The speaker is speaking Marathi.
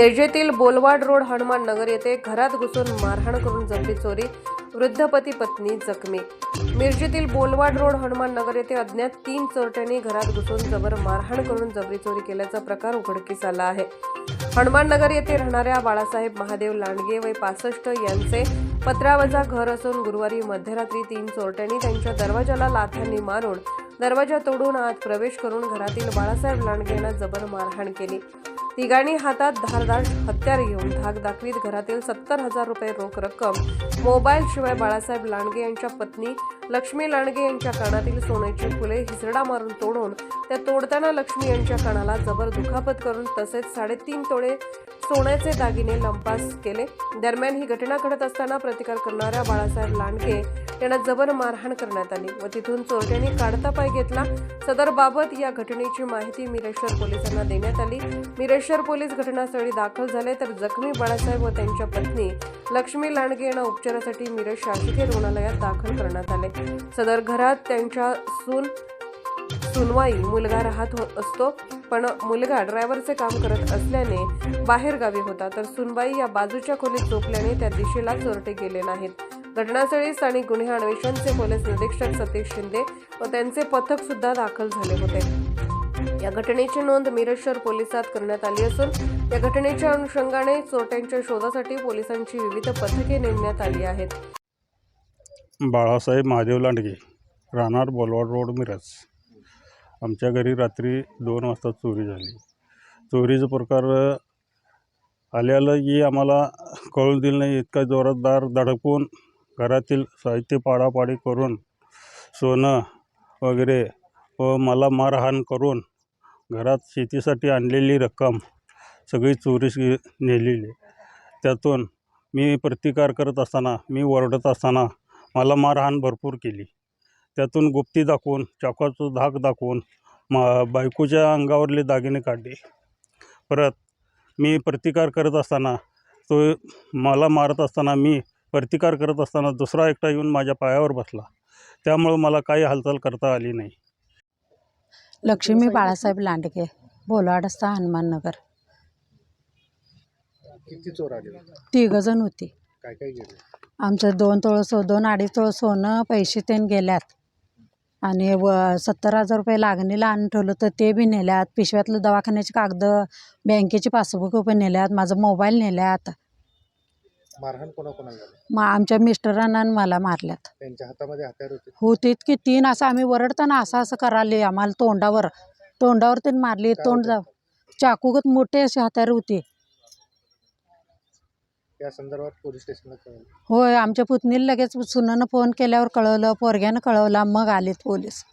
मिरजेतील बोलवाड रोड हनुमान नगर येथे घरात घुसून मारहाण करून जबरी चोरी वृद्ध पती पत्नी जखमी. मिरजेतील बोलवाड रोड हनुमान नगर येथे अज्ञात तीन चोरट्यांनी घरात घुसून जबर मारहाण करून जबरी चोरी केल्याचा प्रकार उघडकीस आला आहे. हनुमान नगर येथे राहणाऱ्या बाळासाहेब महादेव लांडगे वय पासष्ट यांचे पत्रावजा घर असून गुरुवारी मध्यरात्री तीन चोरट्यांनी त्यांच्या दरवाजाला लाथांनी मारून दरवाजा तोडून आत प्रवेश करून घरातील बाळासाहेब लांडगे यांना जबर मारहाण केली. तिघांनी हातात धारदार हत्यार घेऊन धाक दाखवीत घरातील सत्तर हजार रुपये रोख रक्कम मोबाईल शिवाय बाळासाहेब लांडगे यांच्या पत्नी लक्ष्मी लांडगे यांच्या कानातील सोन्याची फुले हिसडा मारून तोडून त्या तोडताना लक्ष्मी यांच्या कानाला जबर दुखापत करून तसेच साडेतीन तोडे सोन्याचे दागिने लंपास केले. दरम्यान ही घटना घडत असताना प्रतिकार करणाऱ्या बाळासाहेब लांडगे यांना जबर मारहाण करण्यात आली व तिथून चोरट्यांनी काढता पाय घेतला. सदर बाबत या घटनेची माहिती मिरेश्वर पोलिसांना देण्यात आली. मिरेश्वर पोलीस घटनास्थळी दाखल झाले तर जखमी बाळासाहेब व त्यांच्या पत्नी लक्ष्मी लांडगे यांना उपचारासाठी मिरज शासकीय रुग्णालयात दाखल करण्यात आले. सदर घरात त्यांच्या सून सुनवाई मुलगा राहत हो असतो पण मुलगा ड्रायव्हरचे काम करत असल्याने बाहेर गावी होता. तर सुनबाई या बाजूच्या खोलीत झोपल्याने त्या दिशेला चोरटे गेले नाहीत. घटनास्थळी स्थानिक गुन्हे अन्वेषणचे पोलीस निरीक्षक सतीश शिंदे व त्यांचे पथक सुद्धा दाखल झाले होते. या घटनेची नोंद मिरजशहर पोलिसात करण्यात आली असून या घटनेच्या अनुषंगाने चोरट्यांच्या शोधासाठी पोलिसांची विविध पथके नेमण्यात आली आहेत. बाळासाहेब महादेव लांडगे राहणार बोलवाड रोड मिरज. आमच्या घरी रात्री दोन वाजता चोरी झाली. चोरीचा प्रकार आल्याला की आम्हाला कळून दिलं नाही इतका जोरात दार धडकून घरातील साहित्य पाडापाडी करून सोनं वगैरे व मला मारहाण करून घरात शेतीसाठी आणलेली रक्कम सगळी चोरीस नेलेली. त्यातून मी प्रतिकार करत असताना मी ओरडत असताना मला मारहाण भरपूर केली. त्यातून गुप्ती दाखवून चाकाचं धाक दाखवून मा बायकोच्या अंगावरले दागिने काढले. परत मी प्रतिकार करत असताना तो मला मारत असताना मी प्रतिकार करत असताना दुसरा एकटा येऊन माझ्या पायावर बसला. त्यामुळं मला काही हालचाल करता आली नाही. लक्ष्मी बाळासाहेब लांडगे बोलाडस्ता हनुमाननगर किती चोर आले? तिघजण होती. काय काय गेले? आमचं दोन तोळं सो दोन अडीच तोळं सोनं पैसे ते गेल्यात. आणि व सत्तर हजार रुपये लागणीला आणून ठेवलं तर ते बी नेल्यात. पिशव्यातलं दवाखान्याची कागद बँकेची पासबुक पण नेल्यात. माझं मोबाईल नेल्यात. मारहाण कोणाकोणाला झालं? मग आमच्या मिस्टरांना आणि मला मारल्यात. त्यांच्या हातामध्ये हत्यार होते? होतीत की तीन असं आम्ही वरडताना असं असं कराले आम्हाला तोंडावर. तोंडावर त्यांनी मारली काय तोंड होतं? चाकूगत मोठे असे हत्यार होते. त्या संदर्भात पोलीस स्टेशनला कळवलं. होय आमच्या पुतणीला लगेच सुनानं फोन केल्यावर कळवलं पोरग्यानं कळवलं मग आलेत पोलीस.